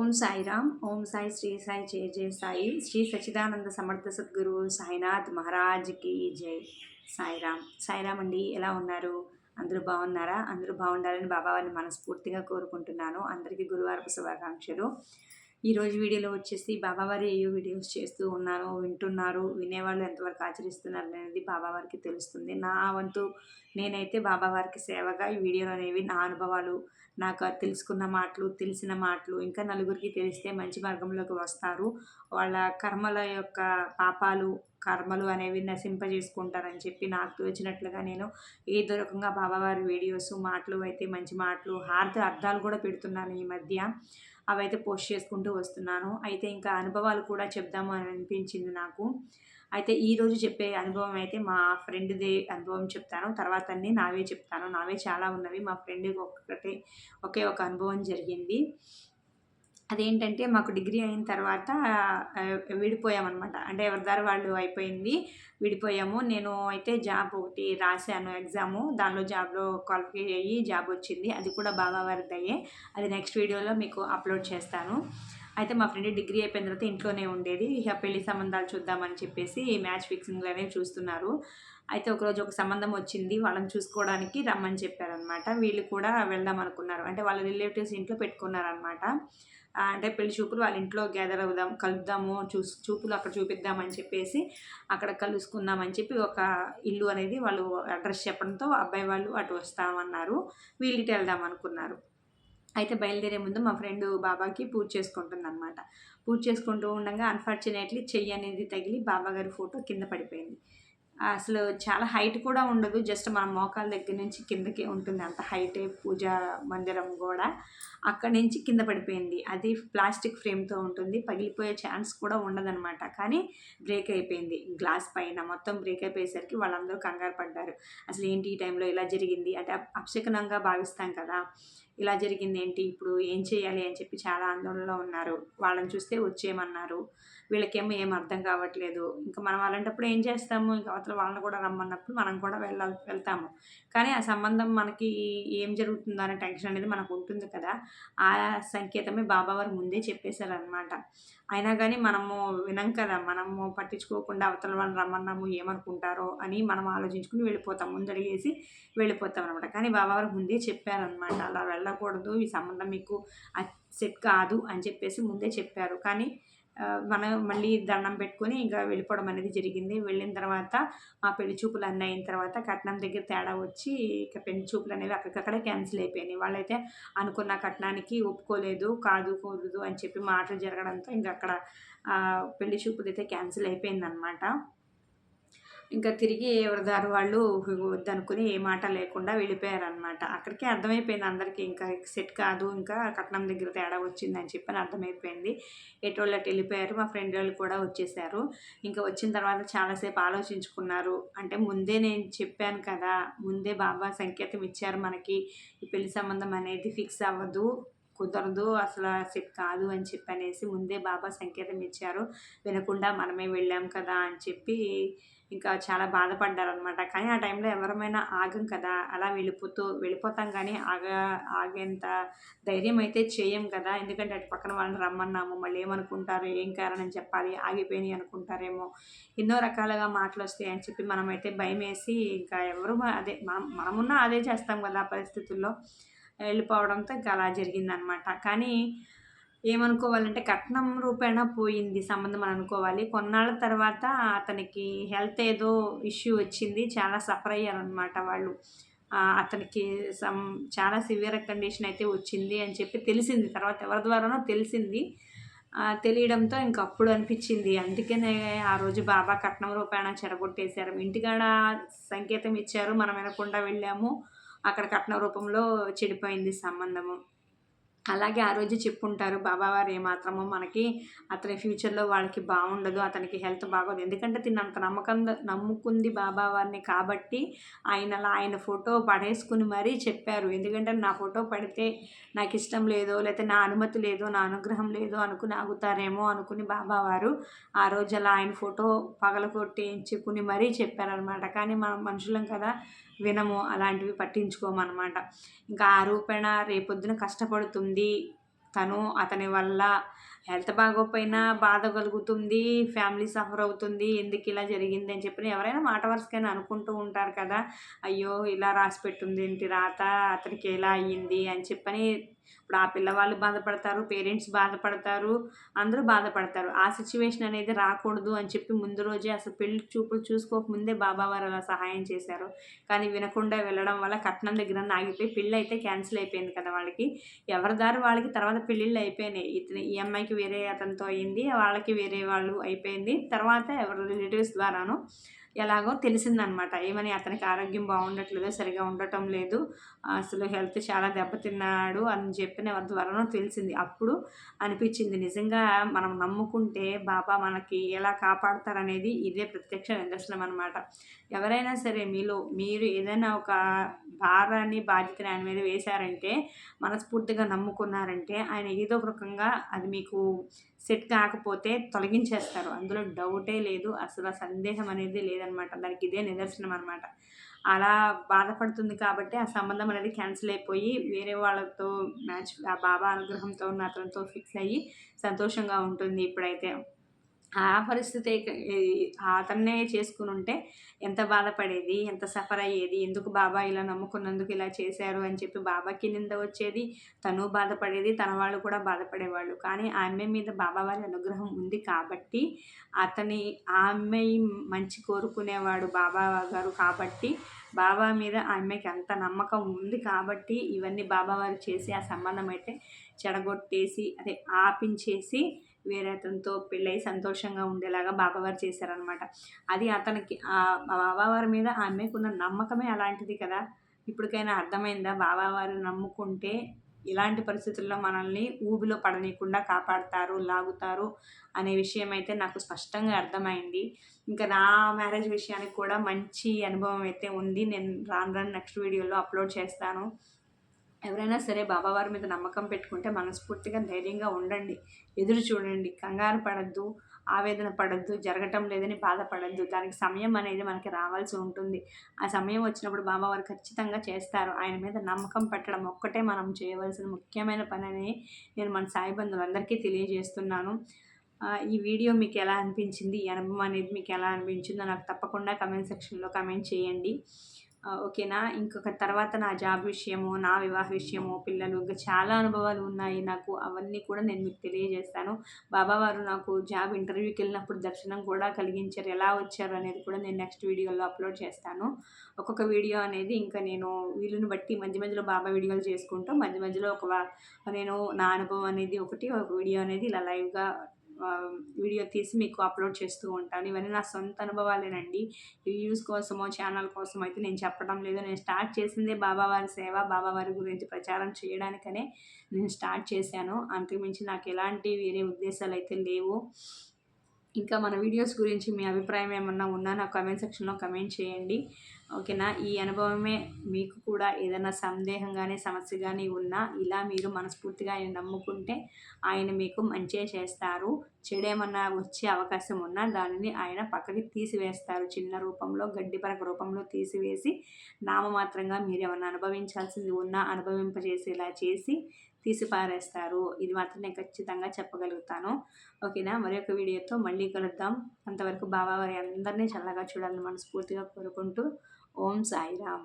ఓం సాయిరామ్ ఓం సాయి శ్రీ సాయి జయ జయ సాయి. శ్రీ సచిదానంద సమర్థ సద్గురు సాయినాథ్ మహారాజ్కి జై సాయిరామ్. సాయిరామ్ అండి ఎలా ఉన్నారు? అందరూ బాగున్నారా? అందరూ బాగుండాలని బాబావారిని మనస్ఫూర్తిగా కోరుకుంటున్నాను. అందరికీ గురువారపు శుభాకాంక్షలు. ఈరోజు వీడియోలో వచ్చేసి బాబావారి ఏ వీడియోస్ చేస్తూ ఉన్నాను వింటున్నారు వినేవాళ్ళు ఎంతవరకు ఆచరిస్తున్నారు అనేది బాబావారికి తెలుస్తుంది. నా వంతు నేనైతే బాబావారికి సేవగా ఈ వీడియోలు అనేవి నా అనుభవాలు నాకు తెలుసుకున్న మాటలు తెలిసిన మాటలు ఇంకా నలుగురికి తెలిస్తే మంచి మార్గంలోకి వస్తారు. వాళ్ళ కర్మల యొక్క పాపాలు కర్మలు అనేవి నశింపజేసుకుంటారని చెప్పి నాకు తోచినట్లుగా నేను ఏదో రకంగా బాబావారి వీడియోస్ మాటలు అయితే మంచి మాటలు హార్ద అర్థాలు కూడా పెడుతున్నాను ఈ మధ్య. అవైతే పోస్ట్ చేసుకుంటూ వస్తున్నాను. అయితే ఇంకా అనుభవాలు కూడా చెప్దాము అని అనిపించింది నాకు. అయితే ఈరోజు చెప్పే అనుభవం అయితే మా ఫ్రెండ్ది అనుభవం చెప్తాను. తర్వాత అన్నీ నావే చెప్తాను. నావే చాలా ఉన్నవి. మా ఫ్రెండ్కి ఒక్కటే ఒకే ఒక అనుభవం జరిగింది. అదేంటంటే మాకు డిగ్రీ అయిన తర్వాత విడిపోయామన్నమాట. అంటే ఎవరి వాళ్ళు అయిపోయింది విడిపోయాము. నేను అయితే జాబ్ ఒకటి రాశాను ఎగ్జాము. దానిలో జాబ్లో క్వాలిఫై అయ్యి జాబ్ వచ్చింది. అది కూడా బాగా వర్త్ అయ్యే అది నెక్స్ట్ వీడియోలో మీకు అప్లోడ్ చేస్తాను. అయితే మా ఫ్రెండ్ డిగ్రీ అయిపోయిన తర్వాత ఇంట్లోనే ఉండేది. ఇక పెళ్ళి సంబంధాలు చూద్దామని చెప్పేసి మ్యాచ్ ఫిక్సింగ్లోనే అనేవి చూస్తున్నారు. అయితే ఒకరోజు ఒక సంబంధం వచ్చింది. వాళ్ళని చూసుకోవడానికి రమ్మని చెప్పారనమాట వీళ్ళు కూడా వెళ్దాం అనుకున్నారు. అంటే వాళ్ళ రిలేటివ్స్ ఇంట్లో పెట్టుకున్నారనమాట అంటే పెళ్ళి చూపులు వాళ్ళ ఇంట్లో గ్యాదర్ అవుదాం కలుద్దాము చూసి చూపులు అక్కడ చూపిద్దామని చెప్పేసి అక్కడ కలుసుకుందామని చెప్పి ఒక ఇల్లు అనేది వాళ్ళు అడ్రస్ చెప్పడంతో అబ్బాయి వాళ్ళు అటు వస్తామన్నారు వీళ్ళకి వెళ్దాం అనుకున్నారు. అయితే బయలుదేరే ముందు మా ఫ్రెండ్ బాబాకి పూజ చేసుకుంటుంది అనమాట పూజ చేసుకుంటూ ఉండగా అన్ఫార్చునేట్లీ చెయ్యి అనేది తగిలి బాబాగారి ఫోటో కింద పడిపోయింది. అసలు చాలా హైట్ కూడా ఉండదు. జస్ట్ మన మోకాల దగ్గర నుంచి కిందకే ఉంటుంది. అంత హైటే పూజా మందిరం కూడా అక్కడి నుంచి కింద పడిపోయింది. అది ప్లాస్టిక్ ఫ్రేమ్తో ఉంటుంది. పగిలిపోయే ఛాన్స్ కూడా ఉండదనమాట కానీ బ్రేక్ అయిపోయింది. గ్లాస్ పైన మొత్తం బ్రేక్ అయిపోయేసరికి వాళ్ళందరూ కంగారు పడ్డారు. అసలు ఏంటి ఈ టైంలో ఇలా జరిగింది? అంటే అపశకనంగా భావిస్తాం కదా. ఇలా జరిగింది ఏంటి? ఇప్పుడు ఏం చేయాలి? అని చెప్పి చాలా ఆందోళనలో ఉన్నారు. వాళ్ళని చూస్తే వచ్చేయమన్నారు. వీళ్ళకేమో ఏం అర్థం కావట్లేదు. ఇంకా మనం అలాంటప్పుడు ఏం చేస్తాము? ఇంకా అవతల వాళ్ళని కూడా రమ్మన్నప్పుడు మనం కూడా వెళ్ళాలి వెళ్తాము. కానీ ఆ సంబంధం మనకి ఏం జరుగుతుందో అనే టెన్షన్ అనేది మనకు ఉంటుంది కదా. ఆ సంకేతమే బాబావారు ముందే చెప్పేశారనమాట అయినా కానీ మనము వినం కదా. మనము పట్టించుకోకుండా అవతల వాళ్ళని రమ్మన్నాము ఏమనుకుంటారో అని మనం ఆలోచించుకుని వెళ్ళిపోతాం. ముందడిగేసి వెళ్ళిపోతాం అనమాట కానీ బాబావారు ముందే చెప్పారనమాట అలా వెళ్ళకూడదు. ఈ సంబంధం మీకు సెట్ కాదు అని చెప్పేసి ముందే చెప్పారు. కానీ మనం మళ్ళీ దండం పెట్టుకొని ఇంకా వెళ్ళిపోవడం అనేది జరిగింది. వెళ్ళిన తర్వాత ఆ పెళ్ళి చూపులు అన్నీ అయిన తర్వాత కట్నం దగ్గర తేడా వచ్చి ఇక పెళ్ళి చూపులు అనేవి అక్కడికక్కడే క్యాన్సిల్ అయిపోయినాయి. వాళ్ళైతే అనుకున్న కట్నానికి ఒప్పుకోలేదు కాదు కూడదు అని చెప్పి మాటలు జరగడంతో ఇంకా అక్కడ పెళ్ళి చూపులు అయితే క్యాన్సిల్ అయిపోయిందనమాట ఇంకా తిరిగి ఎవరిదారు వాళ్ళు వద్దనుకుని ఏ మాట లేకుండా వెళ్ళిపోయారనమాట అక్కడికే అర్థమైపోయింది అందరికీ. ఇంకా సెట్ కాదు ఇంకా కట్నం దగ్గర తేడా వచ్చిందని చెప్పని అర్థమైపోయింది. ఎటోళ్ళకి వెళ్ళిపోయారు మా ఫ్రెండ్ వాళ్ళు కూడా వచ్చేసారు. ఇంకా వచ్చిన తర్వాత చాలాసేపు ఆలోచించుకున్నారు. అంటే ముందే నేను చెప్పాను కదా ముందే బాబా సంకేతం ఇచ్చారు మనకి ఈ పెళ్ళి సంబంధం అనేది ఫిక్స్ అవ్వదు కుదరదు అసలు సెట్ కాదు అని చెప్పి అనేసి ముందే బాబా సంకేతం ఇచ్చారు. వినకుండా మనమే వెళ్ళాం కదా అని చెప్పి ఇంకా చాలా బాధపడ్డారనమాట కానీ ఆ టైంలో ఎవరమైనా ఆగం కదా అలా వెళ్ళిపోతూ వెళ్ళిపోతాం కానీ ఆగ ఆగేంత ధైర్యం అయితే చేయం కదా. ఎందుకంటే అటు పక్కన వాళ్ళని రమ్మన్నాము మళ్ళీ ఏమనుకుంటారు ఏం కారణం చెప్పాలి ఆగిపోయినాయి అనుకుంటారేమో. ఎన్నో రకాలుగా మాటలు వస్తాయి అని చెప్పి మనమైతే భయం వేసి ఇంకా ఎవరు అదే మనం మనమున్నా అదే చేస్తాం కదా పరిస్థితుల్లో. వెళ్ళిపోవడంతో ఇంకా అలా జరిగిందనమాట కానీ ఏమనుకోవాలంటే కట్నం రూపేణా పోయింది సంబంధం అని అనుకోవాలి. కొన్నాళ్ళ తర్వాత అతనికి హెల్త్ ఏదో ఇష్యూ వచ్చింది. చాలా సఫర్ అయ్యారనమాట వాళ్ళు. అతనికి సమ్ చాలా సివియర్ కండిషన్ అయితే వచ్చింది అని చెప్పి తెలిసింది. తర్వాత ఎవరి ద్వారానో తెలిసింది. తెలియడంతో ఇంక అప్పుడు అనిపించింది. అందుకనే ఆ రోజు బాబా కట్నం రూపాయన చెడగొట్టేశారు. ఇంటికాడ సంకేతం ఇచ్చారు. మనం వినకుండా వెళ్ళాము. అక్కడ కట్నం రూపంలో చెడిపోయింది సంబంధము. అలాగే ఆ రోజు చెప్పుంటారు బాబావారు ఏమాత్రమో మనకి అతని ఫ్యూచర్లో వాళ్ళకి బాగుండదు అతనికి హెల్త్ బాగోదు. ఎందుకంటే తిన్న అంత నమ్మకం నమ్ముకుంది బాబావారిని కాబట్టి ఆయన అలా ఆయన ఫోటో పడేసుకుని మరీ చెప్పారు. ఎందుకంటే నా ఫోటో పడితే నాకు ఇష్టం లేదో లేకపోతే నా అనుమతి లేదో నా అనుగ్రహం లేదో అనుకుని ఆగుతారేమో అనుకుని బాబావారు ఆ రోజు అలా ఆయన ఫోటో పగలకొట్టేయించుకుని మరీ చెప్పారనమాట కానీ మనం మనుషులం కదా వినము అలాంటివి పట్టించుకోమన్నమాట ఇంకా ఆ రూపేణ రేపొద్దున కష్టపడుతుంది. తను అతని వల్ల హెల్త్ బాగోకపోయినా బాధ కలుగుతుంది ఫ్యామిలీ సఫర్ అవుతుంది ఎందుకు ఇలా జరిగింది అని చెప్పి ఎవరైనా మాట వరుసకైనా అనుకుంటూ ఉంటారు కదా. అయ్యో ఇలా రాసి పెట్టుంది ఏంటి రాత అతనికి ఎలా అయ్యింది అని చెప్పని ఇప్పుడు ఆ పిల్లవాళ్ళు బాధపడతారు పేరెంట్స్ బాధపడతారు అందరూ బాధపడతారు. ఆ సిచ్యువేషన్ అనేది రాకూడదు అని చెప్పి ముందు రోజే అసలు పెళ్ళి చూపులు చూసుకోకముందే బాబా వారు అలా సహాయం చేశారు. కానీ వినకుండా వెళ్ళడం వల్ల కట్నం దగ్గర ఆగిపోయి పెళ్ళి అయితే క్యాన్సిల్ అయిపోయింది కదా వాళ్ళకి. ఎవరి దారి వాళ్ళకి తర్వాత పెళ్ళిళ్ళు అయిపోయినాయి. ఇతని ఈ అమ్మాయికి వేరే అతనితో అయింది వాళ్ళకి వేరే వాళ్ళు అయిపోయింది. తర్వాత ఎవరి రిలేటివ్స్ ద్వారాను ఎలాగో తెలిసిందనమాట. ఏమని అతనికి ఆరోగ్యం బాగుండట్లేదు సరిగా ఉండటం లేదు అసలు హెల్త్ చాలా దెబ్బతిన్నాడు అని చెప్పిన ద్వారా తెలిసింది. అప్పుడు అనిపించింది నిజంగా మనం నమ్ముకుంటే బాబా మనకి ఎలా కాపాడతారనేది ఇదే ప్రత్యక్ష నిదర్శనం అనమాట. ఎవరైనా సరే మీలో మీరు ఏదైనా ఒక భారాన్ని బాధ్యతని ఆయన మీద వేశారంటే మనస్ఫూర్తిగా నమ్ముకున్నారంటే ఆయన ఏదో ఒక రకంగా అది మీకు సెట్ కాకపోతే తొలగించేస్తారు. అందులో డౌటే లేదు. అసలు సందేహం అనేది లేదనమాట. దానికి ఇదే నిదర్శనం అనమాట. అలా బాధపడుతుంది కాబట్టి ఆ సంబంధం అనేది క్యాన్సిల్ అయిపోయి వేరే వాళ్ళతో మ్యాచ్ ఆ బాబా అనుగ్రహంతో ఉన్న అతనితో ఫిక్స్ అయ్యి సంతోషంగా ఉంటుంది ఇప్పుడైతే. ఆ పరిస్థితి అతన్నే చేసుకుని ఉంటే ఎంత బాధపడేది ఎంత సఫర్ అయ్యేది ఎందుకు బాబా ఇలా నమ్ముకున్నందుకు ఇలా చేశారు అని చెప్పి బాబాకి నింద వచ్చేది తను బాధపడేది తన వాళ్ళు కూడా బాధపడేవాళ్ళు. కానీ ఆ అమ్మాయి మీద బాబా వారి అనుగ్రహం ఉంది కాబట్టి అతని ఆ అమ్మాయి మంచి కోరుకునేవాడు బాబా గారు కాబట్టి బాబా మీద ఆ అమ్మాయికి అంత నమ్మకం ఉంది కాబట్టి ఇవన్నీ బాబావారు చేసి ఆ సంబంధం అయితే చెడగొట్టేసి అదే ఆపించేసి వేరే అతనితో పెళ్ళై సంతోషంగా ఉండేలాగా బాబావారు చేశారనమాట అది అతనికి ఆ బాబావారి మీద ఆమెకున్న నమ్మకమే అలాంటిది కదా. ఇప్పటికైనా అర్థమైందా? బాబావారు నమ్ముకుంటే ఇలాంటి పరిస్థితుల్లో మనల్ని ఊబిలో పడనీయకుండా కాపాడతారు లాగుతారు అనే విషయం అయితే నాకు స్పష్టంగా అర్థమైంది. ఇంకా నా మ్యారేజ్ విషయానికి కూడా మంచి అనుభవం అయితే ఉంది. నేను రాను రాను నెక్స్ట్ వీడియోలో అప్లోడ్ చేస్తాను. ఎవరైనా సరే బాబావారి మీద నమ్మకం పెట్టుకుంటే మనస్ఫూర్తిగా ధైర్యంగా ఉండండి. ఎదురు చూడండి. కంగారు పడద్దు ఆవేదన పడద్దు జరగటం లేదని బాధపడద్దు. దానికి సమయం అనేది మనకి రావాల్సి ఉంటుంది. ఆ సమయం వచ్చినప్పుడు బాబావారు ఖచ్చితంగా చేస్తారు. ఆయన మీద నమ్మకం పెట్టడం ఒక్కటే మనం చేయవలసిన ముఖ్యమైన పని అని నేను మన సాయి బంధువులందరికీ తెలియజేస్తున్నాను. ఈ వీడియో మీకు ఎలా అనిపించింది? ఈ అనుభవం అనేది మీకు ఎలా అనిపించిందో నాకు తప్పకుండా కమెంట్ సెక్షన్లో కమెంట్ చేయండి. ఓకేనా? ఇంకొక తర్వాత నా జాబ్ విషయము నా వివాహ విషయము పిల్లలు ఇంకా చాలా అనుభవాలు ఉన్నాయి నాకు. అవన్నీ కూడా నేను మీకు తెలియజేస్తాను. బాబావారు నాకు జాబ్ ఇంటర్వ్యూకి వెళ్ళినప్పుడు దర్శనం కూడా కలిగించారు. ఎలా వచ్చారు అనేది కూడా నేను నెక్స్ట్ వీడియోలో అప్లోడ్ చేస్తాను. ఒక్కొక్క వీడియో అనేది ఇంకా నేను వీలుని బట్టి మధ్య మధ్యలో బాబా వీడియోలు చేసుకుంటూ మధ్య మధ్యలో ఒక నేను నా అనుభవం అనేది ఒకటి ఒక వీడియో అనేది ఇలా లైవ్గా వీడియో తీసి మీకు అప్లోడ్ చేస్తూ ఉంటాను. ఇవన్నీ నా సొంత అనుభవాలేనండి. వ్యూస్ కోసమో ఛానల్ కోసం అయితే నేను చెప్పడం లేదు. నేను స్టార్ట్ చేసిందే బాబావారి సేవ బాబావారి గురించి ప్రచారం చేయడానికనే నేను స్టార్ట్ చేశాను. అంతకుమించి నాకు ఎలాంటి వేరే ఉద్దేశాలు అయితే లేవు. ఇంకా మన వీడియోస్ గురించి మీ అభిప్రాయం ఏమన్నా ఉన్నా నా కమెంట్ సెక్షన్లో కమెంట్ చేయండి. ఓకేనా? ఈ అనుభవమే మీకు కూడా ఏదైనా సందేహం కానీ సమస్య కానీ ఉన్నా ఇలా మీరు మనస్ఫూర్తిగా ఆయన నమ్ముకుంటే ఆయన మీకు మంచిగా చేస్తారు. చెడేమన్నా వచ్చే అవకాశం ఉన్నా దానిని ఆయన పక్కకి తీసివేస్తారు. చిన్న రూపంలో గడ్డిపరక రూపంలో తీసివేసి నామమాత్రంగా మీరు ఏమన్నా అనుభవించాల్సింది ఉన్నా అనుభవింపజేసేలా చేసి తీసిపారేస్తారు. ఇది మాత్రం నేను ఖచ్చితంగా చెప్పగలుగుతాను. ఓకేనా? మరి ఒక వీడియోతో మళ్ళీ కలుద్దాం. అంతవరకు బాబా వారి అందరినీ చల్లగా చూడాలని మనస్ఫూర్తిగా కోరుకుంటూ ఓం సాయిరామ్